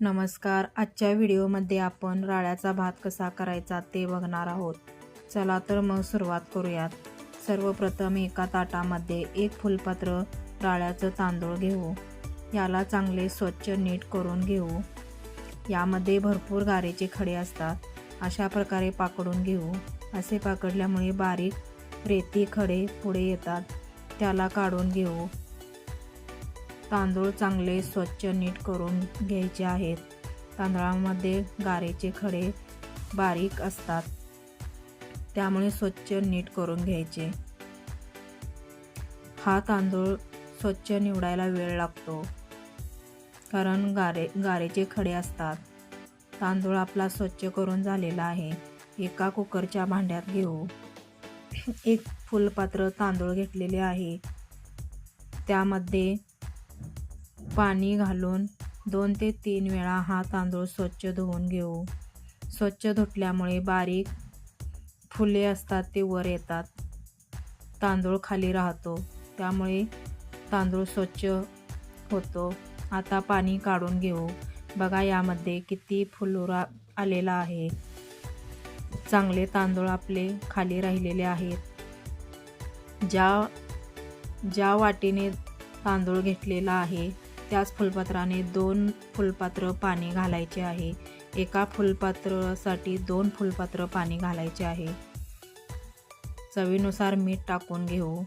नमस्कार. आजच्या व्हिडिओमध्ये आपण राळ्याचा भात कसा करायचा ते बघणार आहोत. चला तर मग सुरुवात करूयात. सर्वप्रथम एका ताटामध्ये एक फुलपात्र राळ्याचं तांदूळ घेऊ. याला चांगले स्वच्छ नीट करून घेऊ. यामध्ये भरपूर गारेचे खडे असतात. अशा प्रकारे पाकडून घेऊ. असे पाकडल्यामुळे बारीक रेती खडे पुढे येतात. त्याला काढून घेऊ. तांदूळ चांगले स्वच्छ नीट करून घ्यायचे आहेत. तांदळामध्ये गारेचे खडे बारीक असतात. त्यामुळे स्वच्छ नीट करून घ्यायचे. हा तांदूळ स्वच्छ निवडायला वेळ लागतो. कारण गारे गारेचे खडे असतात. तांदूळ आपला स्वच्छ करून झालेला आहे. एका कुकरच्या भांड्यात घेऊ. एक फुलपात्र तांदूळ घेतलेले आहे. त्यामध्ये पाणी घालून दोन ते तीन वेळा हा तांदूळ स्वच्छ धुवून घेऊ. स्वच्छ धुतल्यामुळे बारीक फुले असतात ते वर येतात. तांदूळ खाली राहतो त्यामुळे तांदूळ स्वच्छ होतो. आता पाणी काढून घेऊ. बघा यामध्ये किती फुलोरा आलेला आहे. चांगले तांदूळ आपले खाली राहिलेले आहेत. ज्या ज्या वाटीने तांदूळ घेतलेला आहे त्याच फुलपात्राने दोन फुलपात्र पाणी घालायचे आहे. एका फुलपात्रासाठी दोन फुलपात्र पाणी घालायचे आहे. चवीनुसार मीठ टाकून घेऊ.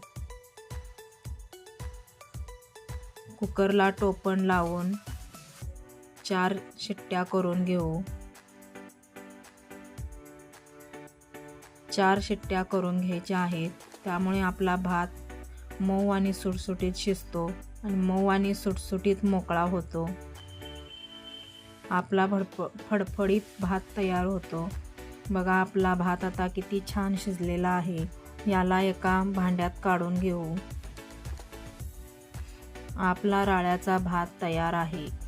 कुकरला टोपण लावून चार शिट्ट्या करून घेऊ. चार शिट्ट्या करून घ्यायच्या आहेत. त्यामुळे आपला भात मऊ आणि सुटसुटीत शिजतो आणि मऊ आणि सुटसुटीत मोकळा होतो. आपला भडप फडफडीत भात तयार होतो. बघा आपला भात आता किती छान शिजलेला आहे. याला एका भांड्यात काढून घेऊ. आपला राळ्याचा भात तयार आहे.